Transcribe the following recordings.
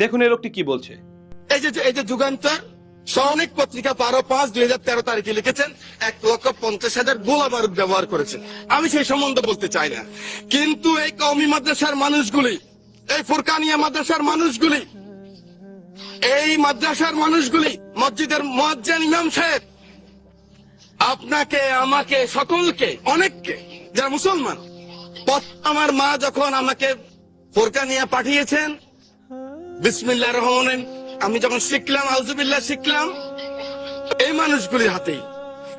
দেখুন এই লোকটি কি বলছে। এই যে এই যে যুগান্তর সৌনিক পত্রিকা বারো পাঁচ দুই হাজার তেরো তারিখে লিখেছেন, এক লক্ষ পঞ্চাশ হাজার গোলা বারুদ ব্যবহার করেছেন। আমি সেই সম্বন্ধে বলতে চাই না। কিন্তু এই কওমি মাদ্রাসার মানুষগুলি, এই ফুরকানিয়া মাদ্রাসার মানুষগুলি, এই মাদ্রাসার মানুষগুলি, মসজিদের মজ্জান ইমাম সাহেব, আপনাকে, আমাকে, সকলকে, অনেককে, যারা মুসলমান, আমার মা যখন আমাকে ফোরকানিয়া পাঠিয়েছেন বিসমিল্লাহ রহমান আমি যখন শিখলাম আউজুবিল্লাহ শিখলাম, এই মানুষগুলির হাতেই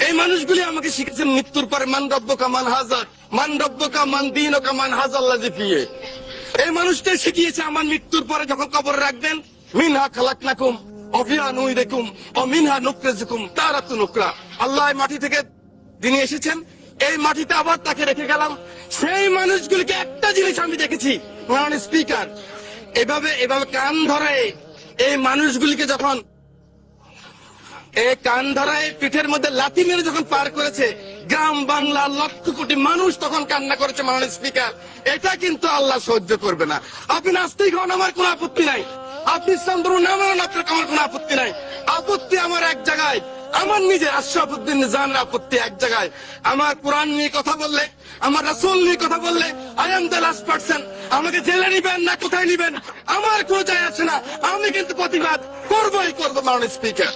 এই মানুষগুলি আমাকে শিখেছেন মৃত্যুর পরে, মান রব্বকা মান হাজার, মান রব্বকা মান দিন ওকা মান হাজার লাজিফিয়ে এই মানুষটাই শিখিয়েছে আমার মৃত্যুর পরে যখন কবর রাখবেন, মিনহা খালাক নাকুম অফিয়া নুই ও মিনহা নুকরেজুকুম তারা তো নুকরা আল্লাহ মাটি থেকে তিনি এসেছেন, এই মাটিতে আবার তাকে রেখে গেলাম। সেই মানুষগুলিকে একটা জিনিস আমি দেখেছি স্পিকার। এভাবে এভাবে কান ধরে এই মানুষগুলিকে যখন এই কান ধরায় পিঠের মধ্যে লাথি মেরে যখন পার করেছে, গ্রাম বাংলা লক্ষ কোটি মানুষ তখন কান্না করেছে মাননীয় স্পিকার। এটা কিন্তু আল্লাহ সহ্য করবে না। আপনি নাস্তিক হন, আমার কোনো আপত্তি নাই। আপনি ইসলাম ধর্ম না মানেন, আপনার আমার কোনো আপত্তি নাই। আপত্তি আমার এক জায়গায়। আমার নিজের আশরাফুদ্দিন নিজামের আপত্তি এক জায়গায়। আমার কোরআন নিয়ে কথা বললে আমার রাসুল নিয়ে কথা বললে I am the last person আমাকে জেলে নিবেন না, কোথায় নিবেন? আমার কোনো যায় আছে না। আমি কিন্তু প্রতিবাদ করবই, করব মাননীয় স্পিকার।